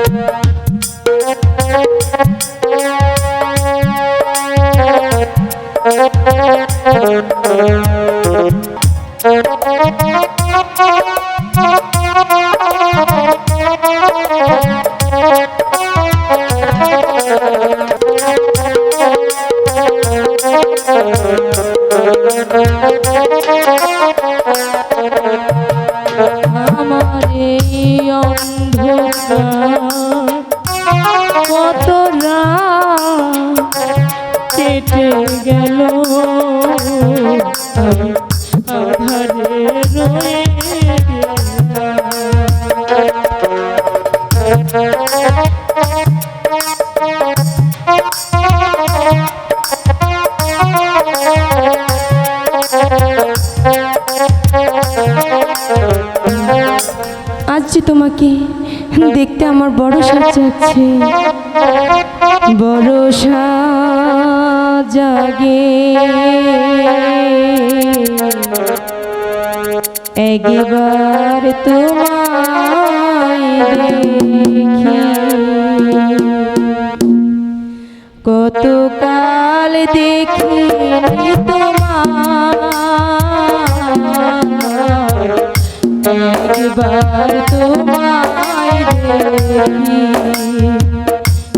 আমার কেটে গেল। তোমাকে দেখতে আমার বড় সাজাচ্ছে বড় সাজাগে একবার তোমায় দেখি। তোমার তোমায়। দেখি তোমার একবার তোমায় দেখি।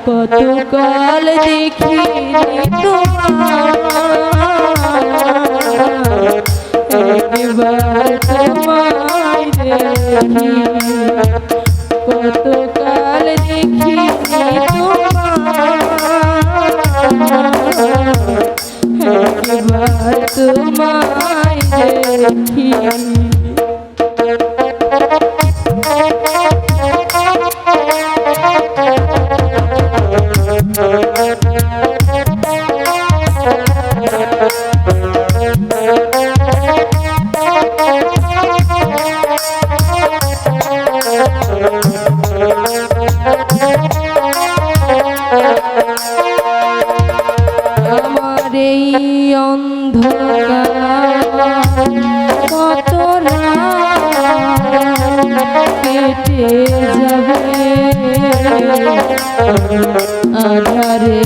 কত কাল দেখিনি তোমার একবার তোমায় দেখি কত কাল দেখি একবার তোমায় দেখি আধারে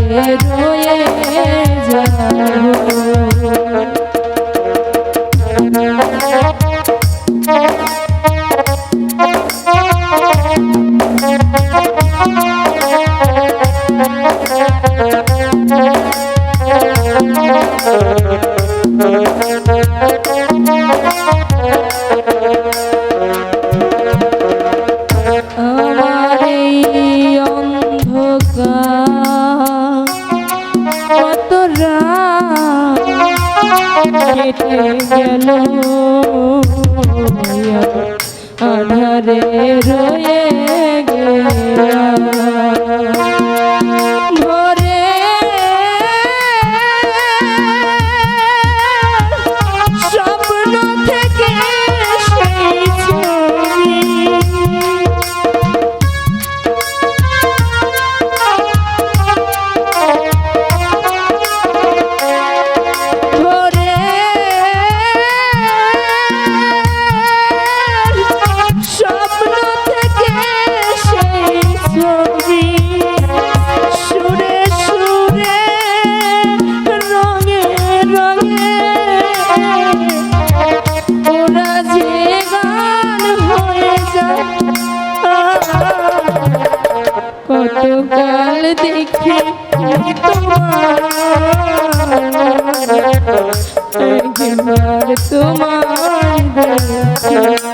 রয়ে যাব কেটে গেল। আধারে রয়ে গেল। দেখি তোমার তোমার তোমার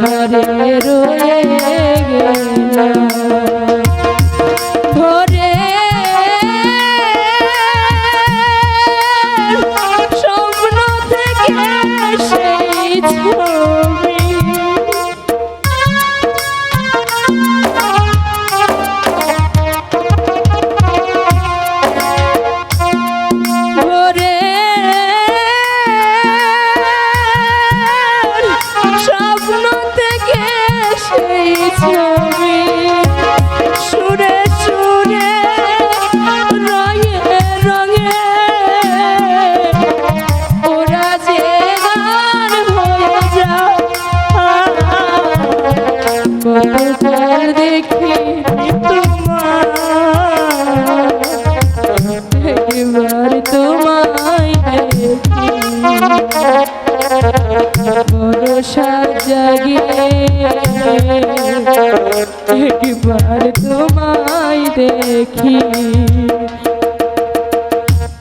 ঘরে রয়ে গেলাম। দেখি।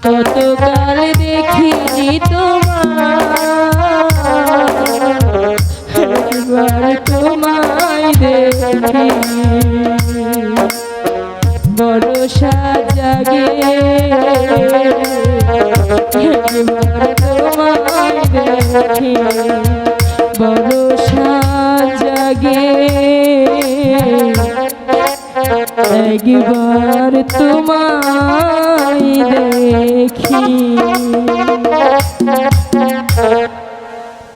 কতকাল দেখিনি তোমার একবার তোমায় দেখি। বড় সাজাগে একবার তোমায় দেখি। একবার তোমায় দেখি।